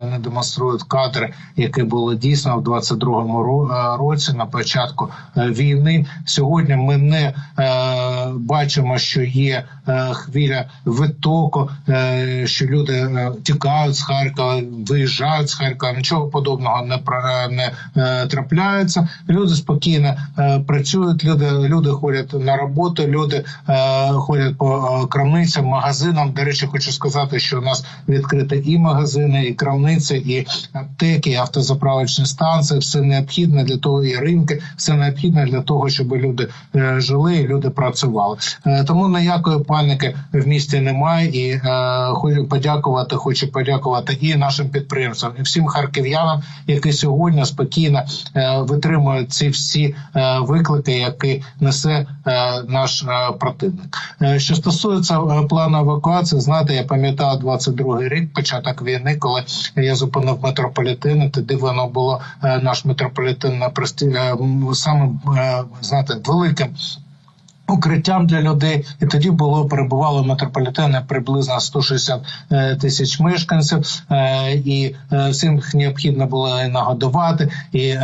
Вони демонструють кадри, які були дійсно в 22-му ро- е, році на початку е, війни. Сьогодні ми не е, бачимо, що є е, хвиля відтоку, е, що люди е, тікають з Харкова, виїжджають з Харкова. Нічого подобного не не е, трапляється. Люди спокійно е, працюють. Люди люди ходять на роботу. Люди е, ходять по крамницям, магазинам. До речі, хочу сказати, що у нас відкриті і магазини, і крамниці, і аптеки, і автозаправочні станції. Все необхідне для того, і ринки, все необхідне для того, щоб люди е, жили і люди працювали. Е, тому ніякої паніки в місті немає. І е, хочу подякувати. Хочу подякувати і нашим підприємцям, і всім харків'янам, які сьогодні спокійно витримують ці всі виклики, які несе наш противник. Що стосується плану евакуації, знаєте, я пам'ятаю 22-й рік, початок війни, коли я зупинив метрополітен, тоді воно було е, наш метрополітен на престі е, м, самим е, знаєте, великим. Укриттям для людей, і тоді було перебувало метрополітени приблизно 160 е, тисяч мешканців, і всім необхідно було і нагодувати і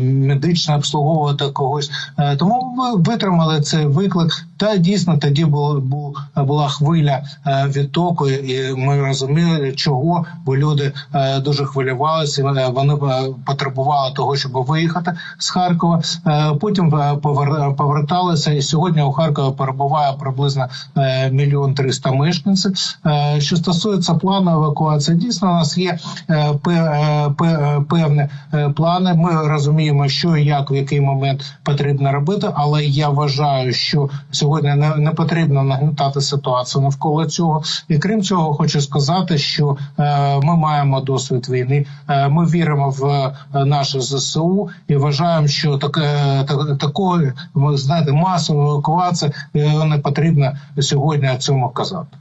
медично обслуговувати когось. Тому ми витримали цей виклик. Та дійсно тоді було бу- була хвиля е, відтоку, і ми розуміли, чого, бо люди е, дуже хвилювалися. е, Вони потребували того, щоб виїхати з Харкова. Потім повер- поверталися, і сьогодні у Харкові перебуває приблизно мільйон триста мешканців. Що стосується плану евакуації, дійсно у нас є пе- пе- певні плани. Ми розуміємо, що як в який момент потрібно робити, але я вважаю, що сьогодні не, не потрібно нагнітати ситуацію навколо цього. І крім цього, хочу сказати, що е, ми маємо досвід війни. Е, ми віримо в е, наше ЗСУ і вважаємо, що таке так, такої знаєте, масової евакуації не потрібно сьогодні цьому казати.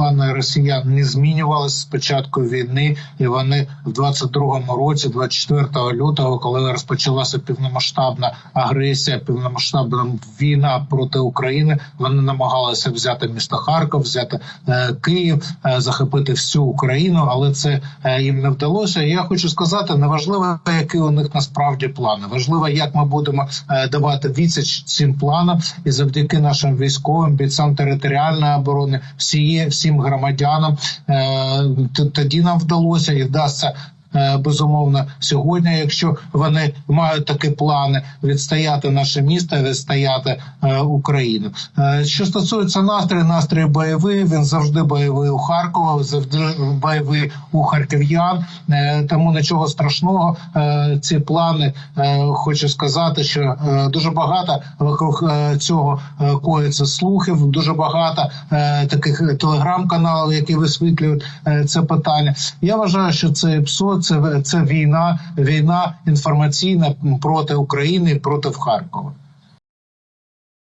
Плани росіян не змінювалися з початку війни, і вони в 22-му році, 24 лютого, коли розпочалася повномасштабна агресія, повномасштабна війна проти України, вони намагалися взяти місто Харків, взяти е, Київ, е, захопити всю Україну, але це е, їм не вдалося. Я хочу сказати, неважливо, які у них насправді плани. Важливо, як ми будемо е, давати відсіч цим планам, і завдяки нашим військовим бійцям територіальної оборони, всі, всім громадянам, е, тоді нам вдалося і вдасться. Е, Безумовно, сьогодні, якщо вони мають такі плани відстояти наше місто, відстояти е, Україну. Е, що стосується настрою, настрій бойовий. Він завжди бойовий у Харкова, завжди бойовий у харків'ян. Тому нічого страшного. Ці плани хочу сказати, що дуже багато вокруг цього коїться слухів. Дуже багато таких телеграм-каналів, які висвітлюють це питання. Я вважаю, що це ПСО, це, це війна, війна інформаційна проти України, проти Харкова.